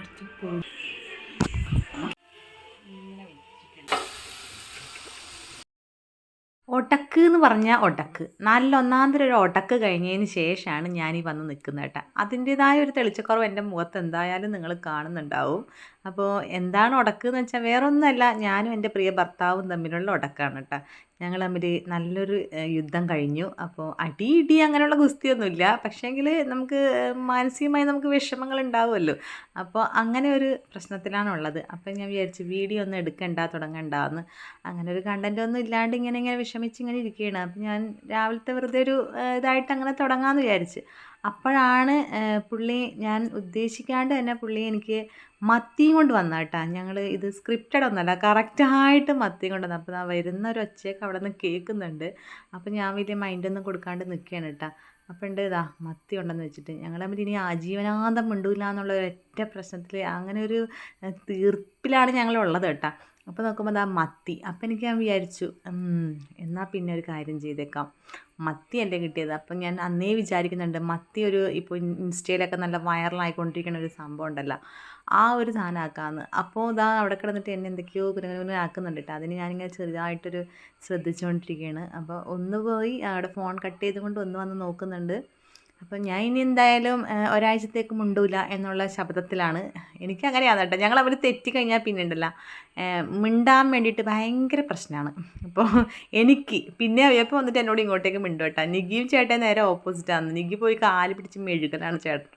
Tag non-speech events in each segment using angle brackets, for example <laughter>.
കുറച്ച് ഒടക്ക് എന്ന് പറഞ്ഞാൽ ഒടക്ക്. നല്ല ഒന്നാന്തരം ഒരു ഒടക്ക് കഴിഞ്ഞതിന് ശേഷമാണ് ഞാൻ ഈ വന്ന് നിൽക്കുന്നത് കേട്ടോ. അതിന്റേതായ ഒരു തെളിച്ചക്കുറവ് എന്റെ മുഖത്ത് എന്തായാലും നിങ്ങൾ കാണുന്നുണ്ടാവും. അപ്പോൾ എന്താണ് ഉടക്ക് എന്ന് വെച്ചാൽ വേറൊന്നുമല്ല ഞാനും എന്റെ പ്രിയ ഭർത്താവും തമ്മിലുള്ള ഉടക്കാണ് കേട്ടോ. ഞങ്ങൾ തമ്മിൽ നല്ലൊരു യുദ്ധം കഴിഞ്ഞു. അപ്പോൾ അടി ഇടി അങ്ങനെയുള്ള ഗുസ്തിയൊന്നുമില്ല. പക്ഷേങ്കിൽ നമുക്ക് മാനസികമായി നമുക്ക് വിഷമങ്ങൾ ഉണ്ടാവുമല്ലോ. അപ്പോൾ അങ്ങനെ ഒരു പ്രശ്നത്തിലാണുള്ളത്. അപ്പം ഞാൻ വിചാരിച്ചു വീഡിയോ ഒന്നും എടുക്കണ്ട തുടങ്ങണ്ടെന്ന്. അങ്ങനെ ഒരു കണ്ടന്റ് ഒന്നും ഇല്ലാണ്ട് ഇങ്ങനെ ഇങ്ങനെ വിഷമിച്ച് ഇങ്ങനെ ഇരിക്കുകയാണ്. അപ്പം ഞാൻ രാവിലത്തെ വെറുതെ ഒരു ഇതായിട്ട് അങ്ങനെ തുടങ്ങാമെന്ന് വിചാരിച്ച്. അപ്പോഴാണ് പുള്ളി ഞാൻ ഉദ്ദേശിക്കാണ്ട് തന്നെ പുള്ളി എനിക്ക് മത്തിയും കൊണ്ട് വന്ന കേട്ടോ. ഞങ്ങൾ ഇത് സ്ക്രിപ്റ്റഡ് ഒന്നല്ല കറക്റ്റായിട്ട് മത്തിയും കൊണ്ട് വന്നു. അപ്പോൾ ആ വരുന്ന ഒരു ഒച്ചയൊക്കെ അവിടെ നിന്ന് കേൾക്കുന്നുണ്ട്. അപ്പോൾ ഞാൻ വലിയ മൈൻഡൊന്നും കൊടുക്കാണ്ട് നിൽക്കുകയാണ് കേട്ടോ. അപ്പോൾ ഉണ്ട് ഇതാ മത്തി ഉണ്ടെന്ന് വെച്ചിട്ട്. ഞങ്ങൾ തമ്മിൽ ഇനി ആജീവനാന്തം മിണ്ടൂല എന്നുള്ള ഒരൊറ്റ പ്രശ്നത്തിൽ അങ്ങനെ ഒരു തീർപ്പിലാണ് ഞങ്ങളുള്ളത് കേട്ടോ. അപ്പോൾ നോക്കുമ്പോൾ അതാ മത്തി. അപ്പോൾ എനിക്ക് ഞാൻ വിചാരിച്ചു എന്നാൽ പിന്നെ ഒരു കാര്യം ചെയ്തേക്കാം. മത്തി എന്റെ കിട്ടിയത്. അപ്പം ഞാൻ അന്നേ വിചാരിക്കുന്നുണ്ട് മത്തി ഒരു ഇപ്പോൾ ഇൻസ്റ്റയിലൊക്കെ നല്ല വൈറലായിക്കൊണ്ടിരിക്കുന്ന ഒരു സംഭവം ഉണ്ടല്ലോ ആ ഒരു സാധനം അപ്പോൾ ഇതാ അവിടെ കിടന്നിട്ട് എന്നെ എന്തൊക്കെയോ കുരുങ്ങനെ ആക്കുന്നുണ്ട് കേട്ടോ. അതിന് ഞാനിങ്ങനെ ചെറുതായിട്ടൊരു ശ്രദ്ധിച്ചുകൊണ്ടിരിക്കുകയാണ് അപ്പോൾ ഒന്ന് പോയി അവിടെ ഫോൺ കട്ട് ചെയ്തുകൊണ്ട് ഒന്ന് വന്ന് നോക്കുന്നുണ്ട്. അപ്പം ഞാൻ ഇനി എന്തായാലും ഒരാഴ്ചത്തേക്ക് മുണ്ടൂല എന്നുള്ള ശബ്ദത്തിലാണ് എനിക്ക് അങ്ങനെയാണ് കേട്ടോ ഞങ്ങൾ അവർ തെറ്റിക്കഴിഞ്ഞാൽ പിന്നെ ഉണ്ടല്ലോ. മിണ്ടാൻ വേണ്ടിയിട്ട് ഭയങ്കര പ്രശ്നമാണ് അപ്പോൾ എനിക്ക് പിന്നെ എപ്പോൾ വന്നിട്ട് എന്നോട് ഇങ്ങോട്ടേക്ക് മിണ്ടും കേട്ടോ. നിഗിയും ചേട്ടൻ നേരെ ഓപ്പോസിറ്റാണ് നിഗി പോയി കാൽ പിടിച്ച് മെഴുകലാണ് ചേട്ടൻ.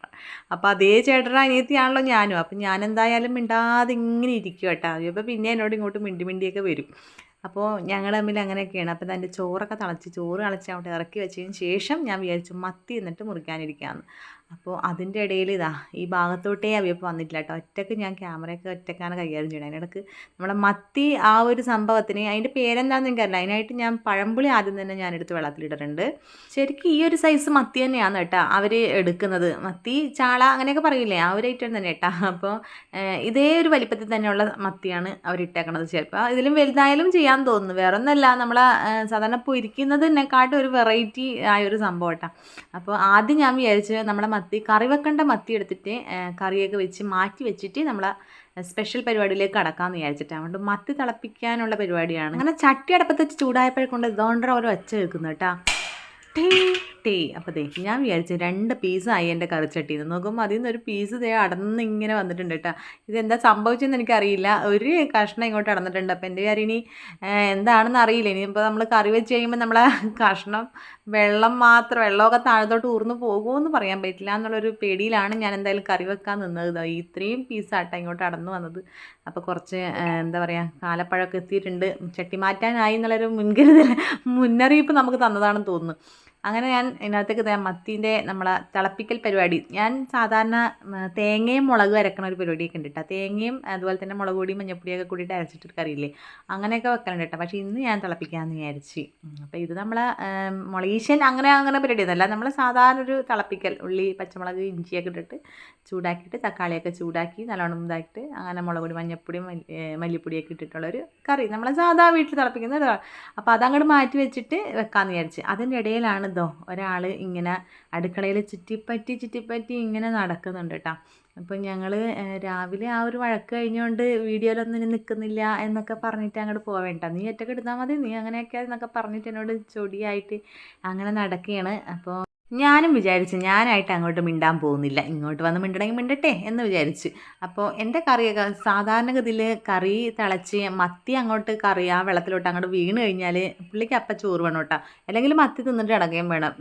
അപ്പോൾ അതേ ചേട്ടൻ അനിയത്തിയാണല്ലോ ഞാനും. അപ്പം ഞാൻ എന്തായാലും മിണ്ടാതെ ഇങ്ങനെ ഇരിക്കും കേട്ടോ. അവയപ്പോൾ പിന്നെ എന്നോട് ഇങ്ങോട്ട് മിണ്ടി മിണ്ടിയൊക്കെ വരും. അപ്പോൾ ഞങ്ങൾ തമ്മിൽ അങ്ങനെയൊക്കെയാണ്. അപ്പോൾ അതിന്റെ ചോറൊക്കെ തിളച്ച് ചോറ് തിളച്ച് അവിടെ ഇറക്കി വെച്ചതിന് ശേഷം ഞാൻ വിചാരിച്ചു മത്തി എന്നിട്ട് മുറിക്കാനിരിക്കാമെന്ന് അപ്പോൾ അതിന്റെ ഇടയിൽ ഇതാ ഈ ഭാഗത്തോട്ടേ അവയപ്പോൾ വന്നിട്ടില്ല കേട്ടോ. ഒറ്റയ്ക്ക് ഞാൻ ക്യാമറയൊക്കെ ഒറ്റക്കാണ് കൈകാര്യം ചെയ്യണം അതിനിടക്ക് നമ്മുടെ മത്തി ആ ഒരു സംഭവത്തിന് അതിന്റെ പേരെന്താണെന്ന് എനിക്കറിയില്ല. അതിനായിട്ട് ഞാൻ പഴമ്പുളി ആദ്യം തന്നെ ഞാൻ എടുത്ത് വെള്ളത്തിലിട്ടിട്ടുണ്ട് ശരിക്കും ഈ ഒരു സൈസ് മത്തി തന്നെയാണ് കേട്ടോ അവർ എടുക്കുന്നത്. മത്തി ചാള അങ്ങനെയൊക്കെ പറയില്ലേ? ആ ഒരു ഐറ്റം തന്നെ കേട്ടോ. അപ്പോൾ ഇതേ ഒരു വലിപ്പത്തിൽ തന്നെയുള്ള മത്തിയാണ് അവർ ഇട്ടേക്കണത്. ചിലപ്പോൾ ഇതിലും വലുതായാലും ചെയ്യാൻ തോന്നുന്നു. വേറെ ഒന്നല്ല നമ്മൾ സാധാരണ പൊരിക്കുന്നതിനെക്കാട്ടും ഒരു വെറൈറ്റി ആയ ഒരു സംഭവം കേട്ടോ. അപ്പോൾ ആദ്യം ഞാൻ വിചാരിച്ച് നമ്മുടെ മത്തി കറി വെക്കേണ്ട മത്തി എടുത്തിട്ട് കറിയൊക്കെ വെച്ച് മാറ്റി വെച്ചിട്ട് നമ്മളെ സ്പെഷ്യൽ പരിപാടിയിലേക്ക് കടക്കാമെന്ന് വിചാരിച്ചിട്ടാണ് അതുകൊണ്ട് മത്തി തിളപ്പിക്കാനുള്ള പരിപാടിയാണ്. അങ്ങനെ ചട്ടി അടപ്പത്ത് വെച്ച് ചൂടായപ്പോഴേക്കൊണ്ട് ഇതോണ്ടര ഓരോ ഒച്ച വെക്കുന്നു കേട്ടോ. ടേ ടേ. അപ്പോൾ ദേ ഞാൻ വിചാരിച്ചു രണ്ട് പീസായി എന്റെ കറിച്ചട്ടി എന്ന് നോക്കുമ്പോൾ അതിൽ നിന്ന് ഒരു പീസ് ദേ അടന്ന് ഇങ്ങനെ വന്നിട്ടുണ്ട് കേട്ടോ. ഇതെന്താ സംഭവിച്ചതെന്ന് എനിക്കറിയില്ല. ഒരു കഷ്ണം ഇങ്ങോട്ട് അടന്നിട്ടുണ്ട്. അപ്പോൾ എന്റെ കാര്യം ഇനി എന്താണെന്ന് അറിയില്ല. ഇനിയിപ്പോൾ നമ്മൾ കറി വെച്ച് കഴിയുമ്പോൾ നമ്മളെ കഷ്ണം വെള്ളം മാത്രം വെള്ളമൊക്കെ താഴത്തോട്ട് ഊർന്നു പോകുമെന്ന് പറയാൻ പറ്റില്ല എന്നുള്ളൊരു പേടിയിലാണ് ഞാൻ എന്തായാലും കറി വെക്കാൻ നിന്നത്. ഇത്രയും പീസാട്ടോ ഇങ്ങോട്ട് അടന്നു വന്നത്. അപ്പോൾ കുറച്ച് എന്താ പറയുക കാലപ്പഴമൊക്കെ എത്തിയിട്ടുണ്ട്. ചട്ടി മാറ്റാനായി എന്നുള്ളൊരു മുൻകരുതൽ മുന്നറിയിപ്പ് നമുക്ക് തന്നതാണെന്ന് തോന്നുന്നു. അങ്ങനെ ഞാൻ ഇതിനകത്തേക്ക് മത്തീന്റെ നമ്മളെ തിളപ്പിക്കൽ പരിപാടി. ഞാൻ സാധാരണ തേങ്ങയും മുളകും അരക്കണ ഒരു പരിപാടിയൊക്കെ ഉണ്ട് കേട്ടോ തേങ്ങയും അതുപോലെ തന്നെ മുളക് പൊടിയും മഞ്ഞപ്പൊടിയൊക്കെ കൂടിയിട്ട് അരച്ചിട്ട് കറിയില്ലേ? അങ്ങനെയൊക്കെ വെക്കലുണ്ട് കേട്ടോ പക്ഷേ ഇന്ന് ഞാൻ തിളപ്പിക്കാമെന്ന് വിചാരിച്ച്. അപ്പോൾ ഇത് നമ്മളെ മുളകീശൻ അങ്ങനെ അങ്ങനെ പരിപാടി ഒന്നുമല്ല നമ്മൾ സാധാരണ ഒരു തിളപ്പിക്കൽ ഉള്ളി പച്ചമുളക് ഇഞ്ചിയൊക്കെ ഇട്ടിട്ട് ചൂടാക്കിയിട്ട് തക്കാളിയൊക്കെ ചൂടാക്കി നല്ലോണം ഇതാക്കിയിട്ട് അങ്ങനെ മുളക് പൊടി മഞ്ഞപ്പൊടിയും മല്ലിപ്പൊടിയൊക്കെ ഇട്ടിട്ടുള്ളൊരു കറി. നമ്മളെ സാധാ വീട്ടിൽ തിളപ്പിക്കുന്ന അപ്പോൾ അതങ്ങോട്ട് മാറ്റി വെച്ചിട്ട് വെക്കാമെന്ന് വിചാരിച്ച്. അതിന്റെ ഇടയിലാണ് ഇതോ ഒരാൾ ഇങ്ങനെ അടുക്കളയിൽ ചുറ്റിപ്പറ്റി ചുറ്റിപ്പറ്റി ഇങ്ങനെ നടക്കുന്നുണ്ട് കേട്ടോ അപ്പോൾ ഞങ്ങൾ രാവിലെ ആ ഒരു വഴക്ക് കഴിഞ്ഞുകൊണ്ട് വീഡിയോയിലൊന്നും നിൽക്കുന്നില്ല എന്നൊക്കെ പറഞ്ഞിട്ട് അങ്ങോട്ട് പോവേണ്ട. നീ ഒറ്റയ്ക്ക് എടുത്താൽ മതി നീ അങ്ങനെയൊക്കെ എന്നൊക്കെ പറഞ്ഞിട്ട് എന്നോട് ചൊടിയായിട്ട് അങ്ങനെ നടക്കുകയാണ് അപ്പോൾ ഞാനും വിചാരിച്ചു ഞാനായിട്ട് അങ്ങോട്ട് മിണ്ടാൻ പോകുന്നില്ല. ഇങ്ങോട്ട് വന്ന് മിണ്ടണമെങ്കിൽ മിണ്ടട്ടെ എന്ന് വിചാരിച്ചു. അപ്പോൾ എന്റെ കറിയൊക്കെ സാധാരണഗതിയിൽ കറി തിളച്ച് മത്തി അങ്ങോട്ട് കറി ആ വെള്ളത്തിലോട്ട് അങ്ങോട്ട് വീണ് കഴിഞ്ഞാൽ പുള്ളിക്ക് അപ്പം ചോറ് വേണം കേട്ടോ. അല്ലെങ്കിൽ മത്തി തിന്നിട്ട് അടക്കുകയും വേണം.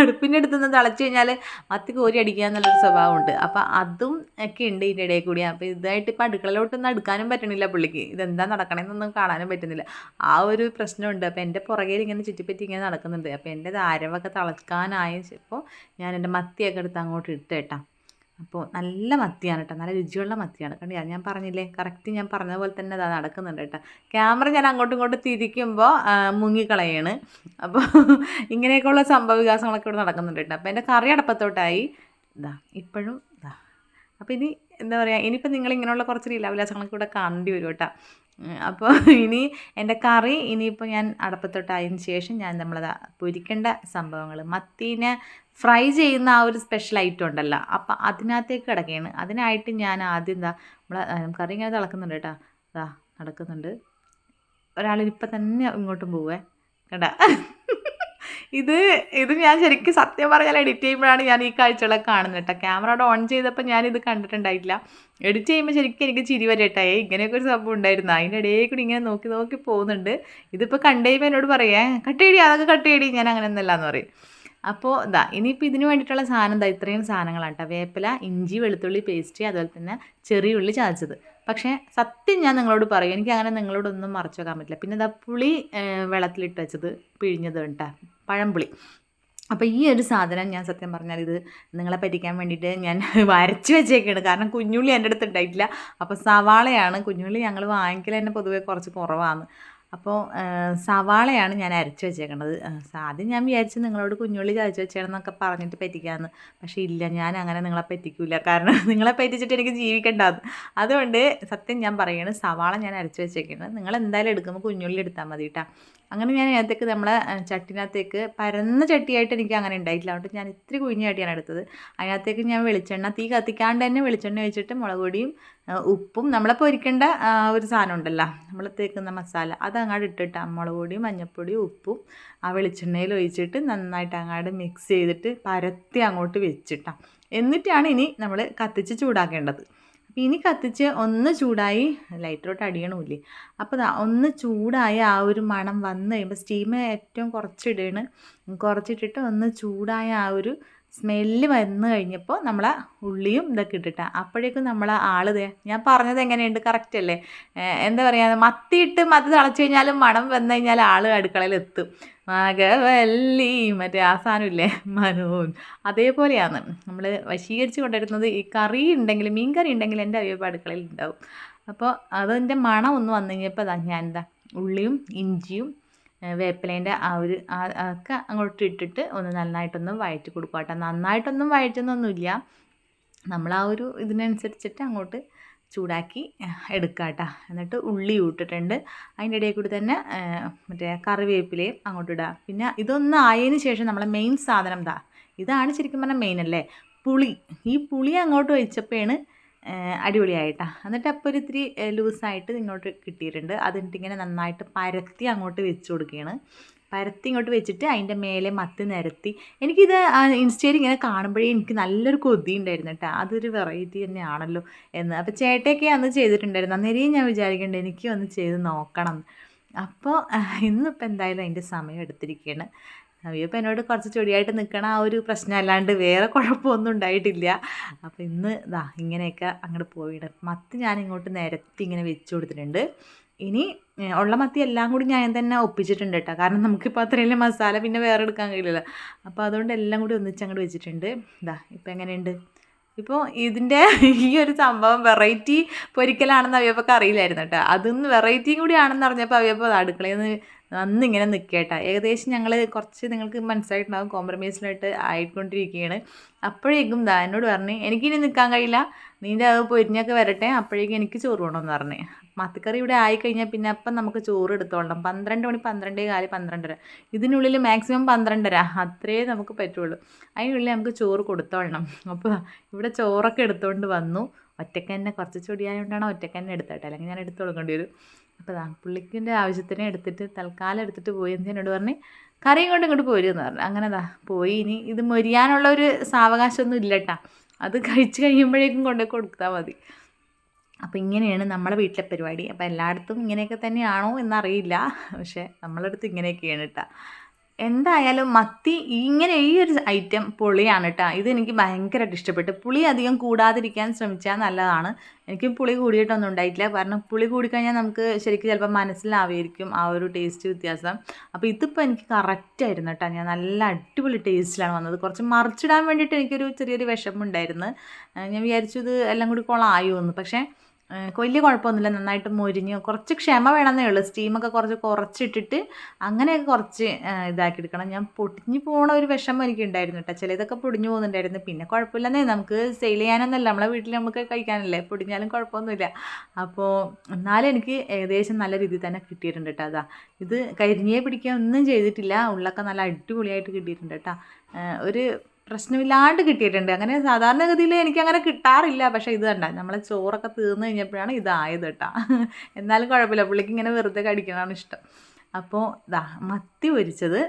അടുപ്പിന്റെ അടുത്ത് നിന്ന് തിളച്ച് കഴിഞ്ഞാൽ മത്തി കോരി അടിക്കുക എന്നുള്ളൊരു സ്വഭാവമുണ്ട്. അപ്പോൾ അതും ഒക്കെ ഉണ്ട് ഇതിന്റെ ഇടയിൽ കൂടി. അപ്പോൾ ഇതായിട്ട് ഇപ്പോൾ അടുക്കളയിലോട്ടൊന്നും അടുക്കാനും പറ്റണില്ല പുള്ളിക്ക്. ഇതെന്താ നടക്കണമെന്നൊന്നും കാണാനും പറ്റുന്നില്ല. ആ ഒരു പ്രശ്നമുണ്ട്. അപ്പോൾ എന്റെ പുറകെ ഇങ്ങനെ ചുറ്റിപ്പറ്റി ഇങ്ങനെ നടക്കുന്നുണ്ട്. അപ്പോൾ എന്റെ ആരവൊക്കെ തിളക്കാനായ ഇപ്പോൾ ഞാൻ എന്റെ മത്തിയൊക്കെ എടുത്ത് അങ്ങോട്ട് ഇട്ടേട്ടാ അപ്പോൾ നല്ല മത്തിയാണ് കേട്ടോ. നല്ല രുചിയുള്ള മത്തിയാണ്. കണ്ടില്ല? ഞാൻ പറഞ്ഞില്ലേ? കറക്റ്റ് ഞാൻ പറഞ്ഞ പോലെ തന്നെ അതാ നടക്കുന്നുണ്ട് കേട്ടോ. ക്യാമറ ഞാൻ അങ്ങോട്ടും ഇങ്ങോട്ടും തിരിക്കുമ്പോൾ മുങ്ങിക്കളയാണ്. അപ്പോൾ ഇങ്ങനെയൊക്കെയുള്ള സംഭവ വികാസങ്ങളൊക്കെ ഇവിടെ നടക്കുന്നുണ്ട് കേട്ടോ. അപ്പോൾ എന്റെ കറി അടപ്പത്തോട്ടായി. ഇതാ ഇപ്പോഴും ഇതാ. അപ്പോൾ ഇനി എന്താ പറയുക? ഇനിയിപ്പോൾ നിങ്ങൾ ഇങ്ങനെയുള്ള കുറച്ച് ലീലാവിലാസങ്ങളൊക്കെ ഇവിടെ കാണേണ്ടി വരും കേട്ടോ. അപ്പോൾ ഇനി എന്റെ കറി ഇനിയിപ്പോൾ ഞാൻ അടപ്പത്തൊട്ടായതിന് ശേഷം ഞാൻ നമ്മളത് പൊരിക്കേണ്ട സംഭവങ്ങൾ മത്തീനെ ഫ്രൈ ചെയ്യുന്ന ആ ഒരു സ്പെഷ്യൽ ഐറ്റം ഉണ്ടല്ലോ. അപ്പോൾ അതിനകത്തേക്ക് കിടക്കുകയാണ്. അതിനായിട്ട് ഞാൻ ആദ്യം എന്താ നമ്മളെ കറി ഇങ്ങനെ തിളക്കുന്നുണ്ട് കേട്ടോ. ഇതാ നടക്കുന്നുണ്ട്. ഒരാളിപ്പം തന്നെ ഇങ്ങോട്ടും പോവേ. കേട്ടാ. ഇത് ഇത് ഞാൻ ശരിക്കും സത്യം പറഞ്ഞാൽ എഡിറ്റ് ചെയ്യുമ്പോഴാണ് ഞാൻ ഈ കാഴ്ചകളൊക്കെ കാണുന്നത് കേട്ടോ. ക്യാമറ ഓൺ ചെയ്തപ്പോൾ ഞാൻ ഇത് കണ്ടിട്ടുണ്ടായിട്ടില്ല. എഡിറ്റ് ചെയ്യുമ്പോൾ ശരിക്കും എനിക്ക് ചിരി വരട്ടെ ഇങ്ങനെയൊക്കെ ഒരു സംഭവം ഉണ്ടായിരുന്നു. അതിന്റെ ഇടയിൽ കൂടി ഇങ്ങനെ നോക്കി നോക്കി പോകുന്നുണ്ട്. ഇതിപ്പോൾ കണ്ടു കഴിയുമ്പോൾ എന്നോട് പറയേ കട്ട് ചെയ്യടി അതൊക്കെ കട്ട് ചെയ്യടി ഞാൻ അങ്ങനെ ഒന്നല്ല എന്ന് പറയും. അപ്പോൾ ഇതാ ഇനിയിപ്പോൾ ഇതിന് വേണ്ടിയിട്ടുള്ള സാധനം എന്താ ഇത്രയും സാധനങ്ങളാണ് കേട്ടോ. വേപ്പില ഇഞ്ചി വെളുത്തുള്ളി പേസ്റ്റ് അതുപോലെ തന്നെ ചെറിയ ഉള്ളി ചതച്ചത്. പക്ഷേ സത്യം ഞാൻ നിങ്ങളോട് പറയും എനിക്ക് അങ്ങനെ നിങ്ങളോടൊന്നും മറച്ചു വെക്കാൻ പറ്റില്ല. പിന്നെ ഇതാ പുളി വെള്ളത്തിലിട്ട് വെച്ചത് പിഴിഞ്ഞത് കേട്ടോ. പഴംപുളി. അപ്പോൾ ഈ ഒരു സാധനം ഞാൻ സത്യം പറഞ്ഞാൽ ഇത് നിങ്ങളെ പറ്റിക്കാൻ വേണ്ടിയിട്ട് ഞാൻ <laughs> വരച്ച് വെച്ചേക്കാണ്. കാരണം കുഞ്ഞുള്ളി എന്റെ അടുത്ത് ഉണ്ടായിട്ടില്ല. അപ്പോൾ സവാളയാണ് കുഞ്ഞുള്ളി ഞങ്ങൾ വാങ്ങിക്കൽ തന്നെ പൊതുവേ കുറച്ച് കുറവാണ് അപ്പോൾ സവാളയാണ് ഞാൻ അരച്ച് വെച്ചേക്കണത്. ആദ്യം ഞാൻ വിചാരിച്ചു നിങ്ങളോട് കുഞ്ഞുള്ളി ചതച്ച് വെച്ചേണെന്നൊക്കെ പറഞ്ഞിട്ട് പറ്റിക്കാമെന്ന് പക്ഷേ ഇല്ല ഞാൻ അങ്ങനെ നിങ്ങളെ പറ്റിക്കില്ല കാരണം നിങ്ങളെ പറ്റിച്ചിട്ട് എനിക്ക് ജീവിക്കേണ്ടത് അതുകൊണ്ട് സത്യം ഞാൻ പറയുകയാണ് സവാള ഞാൻ അരച്ച് വെച്ചേക്കുന്നത് നിങ്ങൾ എന്തായാലും എടുക്കുമ്പോൾ കുഞ്ഞുള്ളി എടുത്താൽ മതി കേട്ടോ അങ്ങനെ ഞാൻ അതിനകത്തേക്ക് നമ്മളെ ചട്ടിനകത്തേക്ക് പരന്ന ചട്ടിയായിട്ട് എനിക്ക് അങ്ങനെ ഉണ്ടായിട്ടില്ല. അതുകൊണ്ട് ഞാൻ ഇത്തിരി കുഞ്ഞ ചട്ടിയാണ് എടുത്തത്. അതിനകത്തേക്ക് ഞാൻ വെളിച്ചെണ്ണ തീ കത്തിക്കാണ്ട് തന്നെ വെളിച്ചെണ്ണ വെച്ചിട്ട് മുളക് പൊടിയും ഉപ്പും നമ്മളെ പൊരിക്കേണ്ട ഒരു സാധനം ഉണ്ടല്ലോ. നമ്മൾ തേക്കുന്ന മസാല. അത് അങ്ങോട്ട് ഇട്ടിട്ട് മുളക് പൊടിയും മഞ്ഞൾപ്പൊടിയും ഉപ്പും ആ വെളിച്ചെണ്ണയിൽ ഒഴിച്ചിട്ട് നന്നായിട്ട് അങ്ങോട്ട് മിക്സ് ചെയ്തിട്ട് പരത്തി അങ്ങോട്ട് വെച്ചിട്ടാം. എന്നിട്ടാണ് ഇനി നമ്മൾ കത്തിച്ച് ചൂടാക്കേണ്ടത്. അപ്പോൾ ഇനി കത്തിച്ച് ഒന്ന് ചൂടായി ലൈറ്ററോട്ട് അടിയണമില്ലേ അപ്പോൾ ഒന്ന് ചൂടായി ആ ഒരു മണം വന്ന് കഴിയുമ്പോൾ സ്റ്റീം ഏറ്റവും കുറച്ചിടുകയാണ് കുറച്ചിട്ടിട്ട് ഒന്ന് ചൂടായ ആ ഒരു സ്മെല്ല് വന്നു കഴിഞ്ഞപ്പോൾ നമ്മൾ ഉള്ളിയും ഇതൊക്കെ ഇട്ടിട്ടാണ് അപ്പോഴേക്കും നമ്മൾ ആൾ ഞാൻ പറഞ്ഞത് എങ്ങനെയുണ്ട്? കറക്റ്റ് അല്ലേ? എന്താ പറയുക മത്തിയിട്ട് മത്തി തിളച്ച് കഴിഞ്ഞാലും മണം വന്നു കഴിഞ്ഞാൽ ആൾ അടുക്കളയിൽ എത്തും. മകവല്ലി മറ്റേ ആ സാധനമില്ലേ മനോൻ അതേപോലെയാണ്. നമ്മൾ വശീകരിച്ച് കൊണ്ടിരുന്നത് ഈ കറി ഉണ്ടെങ്കിൽ മീൻ കറി ഉണ്ടെങ്കിൽ എന്റെ അവയവ അടുക്കളയിൽ ഉണ്ടാവും. അപ്പോൾ അതിന്റെ മണം ഒന്ന് വന്നു കഴിഞ്ഞപ്പോൾ ഞാൻ എന്താ ഉള്ളിയും ഇഞ്ചിയും വേപ്പിലേന്റെ ആ ഒരു ഒക്കെ അങ്ങോട്ട് ഇട്ടിട്ട് ഒന്ന് നന്നായിട്ടൊന്ന് വഴറ്റി കൊടുക്കുക കേട്ടോ നന്നായിട്ടൊന്നും വഴറ്റുന്നൊന്നുമില്ല. നമ്മൾ ആ ഒരു ഇതിനനുസരിച്ചിട്ട് അങ്ങോട്ട് ചൂടാക്കി എടുക്കുക കേട്ടോ എന്നിട്ട് ഉള്ളി ഇട്ടിട്ടുണ്ട്. അതിന്റെ ഇടയിൽ കൂടി തന്നെ മറ്റേ കറിവേപ്പിലയും അങ്ങോട്ട് ഇടുക പിന്നെ ഇതൊന്നും ആയതിന് ശേഷം നമ്മളെ മെയിൻ സാധനം എന്താ ഇതാണ് ശരിക്കും പറഞ്ഞാൽ മെയിൻ അല്ലേ? പുളി. ഈ പുളി അങ്ങോട്ട് വെച്ചപ്പോഴാണ് അടിപൊളിയായിട്ടാണ് എന്നിട്ട് അപ്പോൾ ഒരു ഇത്തിരി ലൂസായിട്ട് ഇങ്ങോട്ട് കിട്ടിയിട്ടുണ്ട്. അതിട്ട് ഇങ്ങനെ നന്നായിട്ട് പരത്തി അങ്ങോട്ട് വെച്ച് കൊടുക്കുകയാണ്. പരത്തി ഇങ്ങോട്ട് വെച്ചിട്ട് അതിന്റെ മേലെ മത്ത് നിരത്തി. എനിക്കിത് ഇൻസ്റ്റയിൽ ഇങ്ങനെ കാണുമ്പോഴേ എനിക്ക് നല്ലൊരു കൊതി ഉണ്ടായിരുന്നു കേട്ടോ. അതൊരു വെറൈറ്റി തന്നെയാണല്ലോ എന്ന്. അപ്പോൾ ചേട്ടയൊക്കെ അന്ന് ചെയ്തിട്ടുണ്ടായിരുന്നു. അന്നേരം ഞാൻ വിചാരിക്കേണ്ടത് എനിക്ക് ഒന്ന് ചെയ്ത് നോക്കണം. അപ്പോൾ ഇന്നിപ്പോൾ എന്തായാലും അതിന്റെ സമയം എടുത്തിരിക്കുകയാണ്. നവിയപ്പോൾ എന്നോട് കുറച്ച് ചൊടിയായിട്ട് നിൽക്കണ ആ ഒരു പ്രശ്നം അല്ലാണ്ട് വേറെ കുഴപ്പമൊന്നും ഉണ്ടായിട്ടില്ല. അപ്പോൾ ഇന്ന് ഇതാ ഇങ്ങനെയൊക്കെ അങ്ങോട്ട് പോയിട്ട് മത്തി ഞാൻ ഇങ്ങോട്ട് നേരത്തെ ഇങ്ങനെ വെച്ച് കൊടുത്തിട്ടുണ്ട്. ഇനി ഉള്ള മത്തി എല്ലാം കൂടി ഞാൻ തന്നെ ഒപ്പിച്ചിട്ടുണ്ട് കേട്ടോ കാരണം നമുക്കിപ്പോൾ അത്രയും മസാല പിന്നെ വേറെ എടുക്കാൻ കഴിയില്ലല്ലോ. അപ്പോൾ അതുകൊണ്ട് എല്ലാം കൂടി ഒന്നിച്ച് അങ്ങോട്ട് വെച്ചിട്ടുണ്ട്. ഇതാ ഇപ്പം എങ്ങനെയുണ്ട്? ഇപ്പോൾ ഇതിന്റെ ഈ ഒരു സംഭവം വെറൈറ്റി പൊരിക്കലാണെന്ന് അവയപ്പൊക്കെ അറിയില്ലായിരുന്നു കേട്ടോ അതൊന്ന് വെറൈറ്റിയും കൂടി ആണെന്ന് അറിഞ്ഞപ്പോൾ അവയപ്പോൾ അടുക്കളയിൽ നിന്ന് അന്നിങ്ങനെ നിൽക്കേട്ട ഏകദേശം ഞങ്ങൾ കുറച്ച് നിങ്ങൾക്ക് മനസ്സിലായിട്ടുണ്ടാകും കോംപ്രമൈസിലായിട്ട് ആയിക്കൊണ്ടിരിക്കുകയാണ് അപ്പോഴേക്കും ദാ എന്നോട് പറഞ്ഞു എനിക്കിനി നിൽക്കാൻ കഴിയില്ല. നീന്റെ അത് പൊരിഞ്ഞൊക്കെ വരട്ടെ. അപ്പോഴേക്കും എനിക്ക് ചോറ് വേണമെന്ന് പറഞ്ഞു മത്തിക്കറി ഇവിടെ ആയിക്കഴിഞ്ഞാൽ പിന്നെ അപ്പം നമുക്ക് ചോറ് എടുത്തോളണം പന്ത്രണ്ട് മണി പന്ത്രണ്ടേ കാൽ പന്ത്രണ്ടര. ഇതിനുള്ളിൽ മാക്സിമം പന്ത്രണ്ടര. അത്രേ നമുക്ക് പറ്റുള്ളൂ. അതിനുള്ളിൽ നമുക്ക് ചോറ് കൊടുത്തോളണം. അപ്പോൾ ഇവിടെ ചോറൊക്കെ എടുത്തുകൊണ്ട് വന്നു. ഒറ്റക്കന്നെ കുറച്ച് ചൊടിയായതുകൊണ്ടാണ് ഒറ്റക്കന്നെ എടുത്തട്ടെ അല്ലെങ്കിൽ ഞാൻ എടുത്തു കൊടുക്കേണ്ടി വരും. അപ്പോൾ പുള്ളിക്കിന്റെ ആവശ്യത്തിനെ എടുത്തിട്ട് തൽക്കാലം എടുത്തിട്ട് പോയി എന്നോട് പറഞ്ഞ് കറിയും കൊണ്ട് ഇങ്ങോട്ട് പോരുമെന്ന് പറഞ്ഞു. അങ്ങനെ ദാ പോയി. ഇനി ഇത് മൊരിയാനുള്ള ഒരു സാവകാശമൊന്നും ഇല്ല കേട്ടാ അത് കഴിച്ച് കഴിയുമ്പോഴേക്കും കൊണ്ടു കൊടുത്താൽ മതി. അപ്പോൾ ഇങ്ങനെയാണ് നമ്മുടെ വീട്ടിലെ പരിപാടി. അപ്പോൾ എല്ലായിടത്തും ഇങ്ങനെയൊക്കെ തന്നെയാണോ എന്നറിയില്ല. പക്ഷേ നമ്മളടുത്ത് ഇങ്ങനെയൊക്കെയാണ് കേട്ടോ എന്തായാലും മത്തി ഇങ്ങനെ ഈ ഒരു ഐറ്റം പുളിയാണ് കേട്ടോ ഇതെനിക്ക് ഭയങ്കരമായിട്ട് ഇഷ്ടപ്പെട്ടു. പുളി അധികം കൂടാതിരിക്കാൻ ശ്രമിച്ചാൽ നല്ലതാണ്. എനിക്ക് പുളി കൂടിയിട്ടൊന്നും ഉണ്ടായിട്ടില്ല. കാരണം പുളി കൂടിക്കഴിഞ്ഞാൽ നമുക്ക് ശരിക്കും ചിലപ്പോൾ മനസ്സിലാവുമായിരിക്കും ആ ഒരു ടേസ്റ്റ് വ്യത്യാസം. അപ്പോൾ ഇതിപ്പോൾ എനിക്ക് കറക്റ്റായിരുന്നു കേട്ടോ ഞാൻ നല്ല അടിപൊളി ടേസ്റ്റിലാണ് വന്നത്. കുറച്ച് മറിച്ചിടാൻ വേണ്ടിയിട്ട് എനിക്കൊരു ചെറിയൊരു വിഷമുണ്ടായിരുന്നു. ഞാൻ വിചാരിച്ചു ഇത് എല്ലാം കൂടി കൊളായോ എന്ന് പക്ഷേ വലിയ കുഴപ്പമൊന്നുമില്ല. നന്നായിട്ട് മുരിഞ്ഞ് കുറച്ച് ക്ഷമ വേണമെന്നേ ഉള്ളൂ. സ്റ്റീമൊക്കെ കുറച്ച് കുറച്ചിട്ടിട്ട് അങ്ങനെയൊക്കെ കുറച്ച് ഇതാക്കി എടുക്കണം ഞാൻ പൊടിഞ്ഞു പോണ ഒരു വിഷമം എനിക്ക് ഉണ്ടായിരുന്നു കേട്ടോ. ചിലതൊക്കെ പൊടിഞ്ഞു പോകുന്നുണ്ടായിരുന്നു. പിന്നെ കുഴപ്പമില്ലെന്നേ നമുക്ക് സെയിൽ ചെയ്യാനൊന്നുമല്ല. നമ്മളെ വീട്ടിൽ നമുക്ക് കഴിക്കാനല്ലേ. പൊടിഞ്ഞാലും കുഴപ്പമൊന്നുമില്ല. അപ്പോൾ എന്നാലും എനിക്ക് ഏകദേശം നല്ല രീതിയിൽ തന്നെ കിട്ടിയിട്ടുണ്ട് കേട്ടോ. അതാ ഇത് കരിഞ്ഞേ പിടിക്കാൻ ഒന്നും ചെയ്തിട്ടില്ല. ഉള്ളൊക്കെ നല്ല അടിപൊളിയായിട്ട് കിട്ടിയിട്ടുണ്ട് കേട്ടോ. ഒരു പ്രശ്നമില്ലാണ്ട് കിട്ടിയിട്ടുണ്ട്. അങ്ങനെ സാധാരണഗതിയിൽ എനിക്ക് അങ്ങനെ കിട്ടാറില്ല. പക്ഷേ ഇത് കണ്ട നമ്മളെ ചോറൊക്കെ തീർന്നു കഴിഞ്ഞപ്പോഴാണ് ഇതായത് കേട്ടോ. എന്നാലും കുഴപ്പമില്ല. പുള്ളിക്ക് ഇങ്ങനെ വെറുതെ കടിക്കണതാണ് ഇഷ്ടം. അപ്പോൾ ദാ മത്തി പൊരിച്ചത്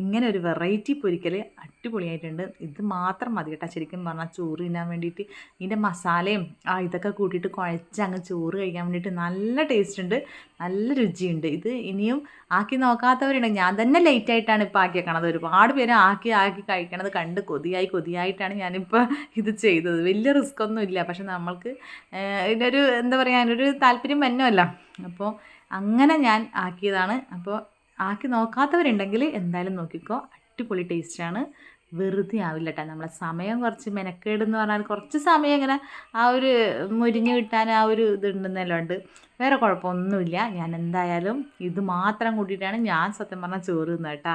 ഇങ്ങനെ ഒരു വെറൈറ്റി പൊരിക്കൽ അടിപൊളിയായിട്ടുണ്ട്. ഇത് മാത്രം മതി കേട്ടോ ശരിക്കും പറഞ്ഞാൽ ചോറ് തിന്നാൻ വേണ്ടിയിട്ട്. ഇതിന്റെ മസാലയും ആ ഇതൊക്കെ കൂട്ടിയിട്ട് കുഴച്ച് അങ്ങ് ചോറ് കഴിക്കാൻ വേണ്ടിയിട്ട് നല്ല ടേസ്റ്റ് ഉണ്ട്. നല്ല രുചിയുണ്ട്. ഇത് ഇനിയും ആക്കി നോക്കാത്തവരുണ്ട്. ഞാൻ തന്നെ ലേറ്റ് ആയിട്ടാണ് ഇപ്പോൾ ആക്കിയേക്കണത് ഒരുപാട് പേര് ആക്കി ആക്കി കഴിക്കണത് കണ്ട് കൊതിയായി കൊതിയായിട്ടാണ് ഞാനിപ്പോൾ ഇത് ചെയ്തത്. വലിയ റിസ്ക് ഒന്നും ഇല്ല. പക്ഷെ നമ്മൾക്ക് ഇതിനൊരു എന്താ പറയുക അതിനൊരു താല്പര്യം വന്നമല്ല അപ്പോൾ അങ്ങനെ ഞാൻ ആക്കിയതാണ്. അപ്പോൾ ആക്കി നോക്കാത്തവരുണ്ടെങ്കിൽ എന്തായാലും നോക്കിക്കോ. അടിപൊളി ടേസ്റ്റാണ് വെറുതെ ആവില്ല കേട്ടോ നമ്മളെ സമയം കുറച്ച് മെനക്കേടെന്ന് പറഞ്ഞാൽ കുറച്ച് സമയം ഇങ്ങനെ ആ ഒരു മുരിഞ്ഞു കിട്ടാൻ ആ ഒരു ഇതുണ്ടെന്നെല്ലാം ഉണ്ട് വേറെ കുഴപ്പമൊന്നുമില്ല. ഞാൻ എന്തായാലും ഇത് മാത്രം കൂട്ടിയിട്ടാണ് ഞാൻ സത്യം പറഞ്ഞാൽ ചോറ് തിന്നത് കേട്ടോ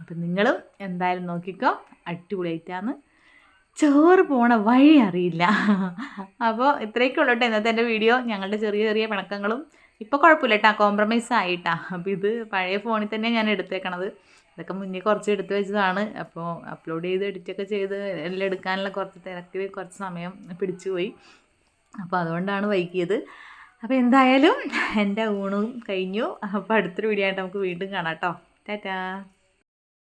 അപ്പം നിങ്ങളും എന്തായാലും നോക്കിക്കോ. അടിപൊളിയായിട്ടാണ് ചോറ് പോണ വഴി അറിയില്ല. അപ്പോൾ ഇത്രയൊക്കെ ഉള്ളു കേട്ടോ ഇന്നത്തെ എന്റെ വീഡിയോ. ഞങ്ങളുടെ ചെറിയ ചെറിയ പിണക്കങ്ങളും. ഇപ്പോൾ കുഴപ്പമില്ല കേട്ടോ കോംപ്രമൈസ് ആയിട്ടാ. അപ്പോൾ ഇത് പഴയ ഫോണിൽ തന്നെ ഞാൻ എടുത്തേക്കണത്. ഇതൊക്കെ മുന്നേ കുറച്ച് എടുത്ത് വെച്ചതാണ്. അപ്പോൾ അപ്ലോഡ് ചെയ്ത് എഡിറ്റൊക്കെ ചെയ്ത് എല്ലാം എടുക്കാനുള്ള കുറച്ച് തിരക്കിൽ കുറച്ച് സമയം പിടിച്ചു പോയി. അപ്പോൾ അതുകൊണ്ടാണ് വൈകിയത്. അപ്പോൾ എന്തായാലും എന്റെ ഊണും കഴിഞ്ഞു. അപ്പോൾ അടുത്തൊരു വീഡിയോ ആയിട്ട് നമുക്ക് വീണ്ടും കാണാം കേട്ടോ. ടാറ്റാ.